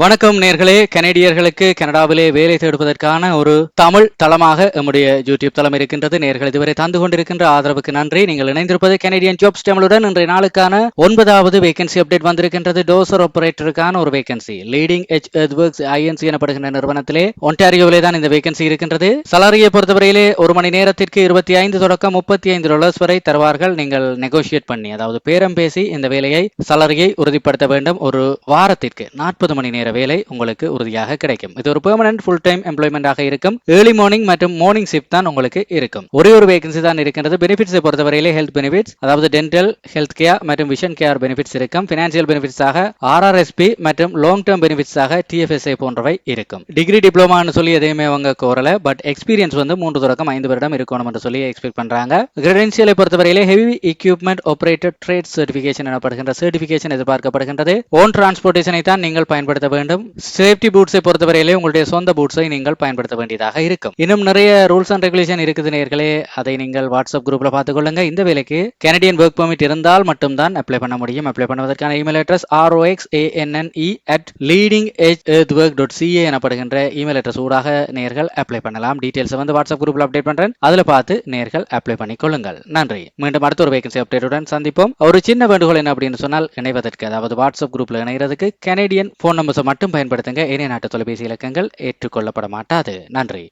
வணக்கம் நேர்களே. கனடியர்களுக்கு கனடாவிலே வேலை தேடுவதற்கான ஒரு தமிழ் தளமாக நம்முடைய யூடியூப் தளம் இருக்கின்றது. நேர்கள் இதுவரை தந்து கொண்டிருக்கின்ற ஆதரவுக்கு நன்றி. நீங்கள் இணைந்திருப்பது கனடியன் ஜாப்ஸ் தமிழுடன் இன்றைய நாளுக்கான ஒன்பதாவது வேகன்சி அப்டேட் வந்திருக்கின்றது. டோசர் ஆபரேட்டருக்கான ஒரு vacancy leading edge earthworks I N C எனப்படுகின்ற நிறுவனத்திலே ஒன்டாரியோவிலே தான் இந்த வேகன்சி இருக்கின்றது. சலாரியை பொறுத்தவரையிலே ஒரு மணி நேரத்திற்கு இருபத்தி ஐந்து தொடக்கம் முப்பத்தி ஐந்து டாலர்ஸ் வரை தருவார்கள். நீங்கள் நெகோசியேட் பண்ணி அதாவது பேரம் பேசி இந்த வேலையை சலரியை உறுதிப்படுத்த வேண்டும். ஒரு வாரத்திற்கு நாற்பது மணி நேரம் என்கிற வேலை உங்களுக்கு உறுதியாக கிடைக்கும். இது ஒரு பெர்மனன்ட் ஃபுல் டைம் எம்ப்ளாய்மெண்டாக இருக்கும். ஏர்லி மார்னிங் மற்றும் மார்னிங் ஷிஃப்ட் தான் உங்களுக்கு இருக்கும். ஒரே ஒரு வேகன்சி தான் இருக்கின்றது. பெனிஃபிட்ஸை பொறுத்தவரையிலே ஹெல்த் பெனிஃபிட்ஸ் அதாவது டென்டல் ஹெல்த் கேர் மற்றும் விஷன் கேர் பெனிஃபிட்ஸ் இருக்கும். பினான்சியல் பெனிஃபிட்ஸாக ஆர்ஆர்எஸ்பி மற்றும் லாங் டேர்ம் பெனிஃபிட்ஸாக டிஎஃப்எஸ்ஐ போன்றவை இருக்கும். டிகிரி டிப்ளமான்னு சொல்லி எதையுமே அவங்க கோரல. பட் எக்ஸ்பீரியன்ஸ் வந்து மூன்று தொடக்கம் ஐந்து வருடம் இருக்கணும் என்று சொல்லி எக்ஸ்பெக்ட் பண்றாங்க. கிரெடென்சியலை பொறுத்தவரையிலே heavy equipment operated trade certification எனப்படுகின்ற சர்டிபிகேஷன் எதிர்பார்க்கப்படுகின்றது. ஓன் டிரான்ஸ்போர்டேஷனை தான் நீங்கள் பயன்படுத்த வேண்டும். சேஃப்டி பூட்ஸை பொறுத்தவரையிலே உங்களுடைய சொந்த பூட்ஸை நீங்கள் பயன்படுத்த வேண்டியதாக இருக்கும். இன்னும் நிறைய ரூல்ஸ் அண்ட் ரெகுலேஷன் இருக்குது நேர்களே. அதை நீங்கள் வாட்ஸ்அப் குரூப்ல பார்த்துக்கொள்ளுங்க இந்த வேலைக்கு கனடியன் ஒர்க் பெர்மிட் இருந்தால் மட்டும்தான் அப்ளை பண்ண முடியும். Apply பண்ணுவதற்கான email address R O X A N N E at leading edge work dot C A எனப்படுகின்ற இமெயில் அட்ரஸ் ஊடாக நேர்கள் அப்ளை பண்ணலாம். டீடைல்ஸ் வந்து வாட்ஸ்அப் குரூப்ல அப்டேட் பண்றேன். அதுல பார்த்து நேர்கள் அப்ளை பண்ணிக்கொள்ளுங்கள் நன்றி. மீண்டும் அடுத்த ஒரு வேகன்சி அப்டேட்டுடன் சந்திப்போம். ஒரு சின்ன வேண்டுகோள் என்ன அப்படின்னு சொன்னால் இணைவதற்கு அதாவது வாட்ஸ்அப் குரூப்ல இணைகிறதுக்கு கனடியன் ஃபோன் நம்பர் மட்டும் பயன்படுத்துங்க. இணைய நாட்டு தொலைபேசி இலக்கங்கள் ஏற்றுக்கொள்ளப்பட மாட்டாது நன்றி.